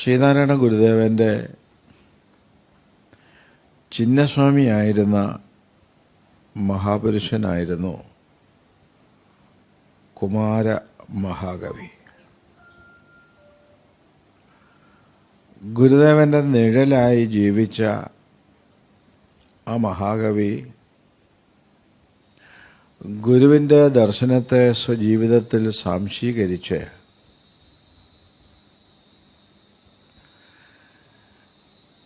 ശ്രീനാരായണ ഗുരുദേവന്റെ ചിന്നസ്വാമിയായിരുന്ന മഹാപുരുഷനായിരുന്നു കുമാര മഹാകവി. ഗുരുദേവന്റെ നിഴലായി ജീവിച്ച ആ മഹാകവി ഗുരുവിന്റെ ദർശനത്തെ സ്വജീവിതത്തിൽ സാംശീകരിച്ച്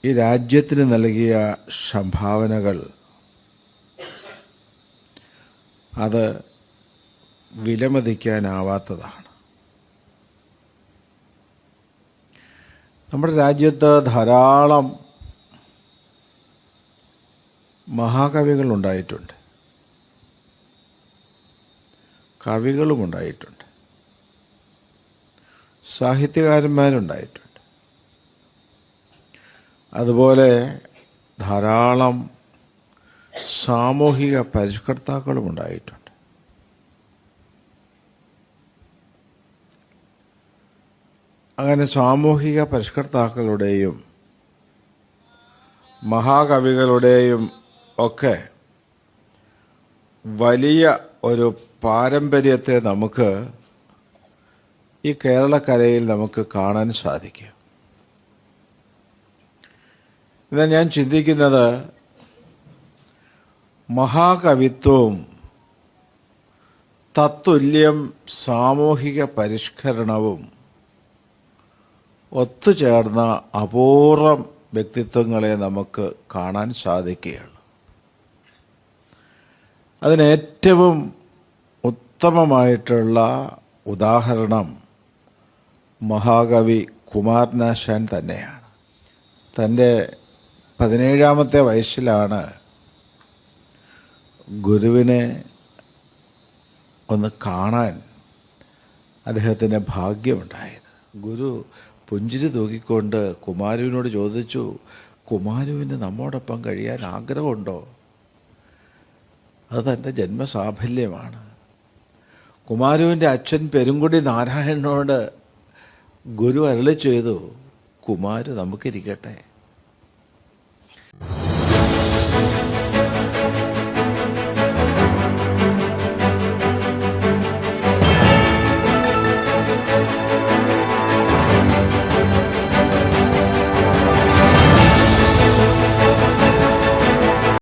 ഈ രാജ്യത്തിന് നൽകിയ സംഭാവനകൾ അത് വിലമതിക്കാനാവാത്തതാണ്. നമ്മുടെ രാജ്യത്ത് ധാരാളം മഹാകവികൾ ഉണ്ടായിട്ടുണ്ട്. കവികളും ഉണ്ടായിട്ടുണ്ട്. സാഹിത്യകാരന്മാരുണ്ടായിട്ടുണ്ട്. അതുപോലെ ധാരാളം സാമൂഹിക പരിഷ്കർത്താക്കളും ഉണ്ടായിട്ടുണ്ട്. അങ്ങനെ സാമൂഹിക പരിഷ്കർത്താക്കളുടെയും മഹാകവികളുടെയും ഒക്കെ വലിയ ഒരു പാരമ്പര്യത്തെ നമുക്ക് ഈ കേരളക്കരയിൽ നമുക്ക് കാണാൻ സാധിക്കും. എന്നാൽ ഞാൻ ചിന്തിക്കുന്നത് മഹാകവിത്വവും തത്തുല്യം സാമൂഹിക പരിഷ്കരണവും ഒത്തുചേർന്ന അപൂർവം വ്യക്തിത്വങ്ങളെ നമുക്ക് കാണാൻ സാധിക്കുകയുള്ളു. അതിനേറ്റവും ഉത്തമമായിട്ടുള്ള ഉദാഹരണം മഹാകവി കുമാരനാശാൻ തന്നെയാണ്. തന്റെ പതിനേഴാമത്തെ വയസ്സിലാണ് ഗുരുവിനെ ഒന്ന് കാണാൻ അദ്ദേഹത്തിന് ഭാഗ്യമുണ്ടായത്. ഗുരു പുഞ്ചിരി തൂക്കിക്കൊണ്ട് കുമാരുവിനോട് ചോദിച്ചു കുമാരുവിന് നമ്മോടൊപ്പം കഴിയാൻ ആഗ്രഹമുണ്ടോ? അത് തന്റെ ജന്മസാഫല്യമാണ്. കുമാരുവിന്റെ അച്ഛൻ പെരുങ്കുടി നാരായണനോട് ഗുരു അരളി ചെയ്തു കുമാരു നമുക്കിരിക്കട്ടെ.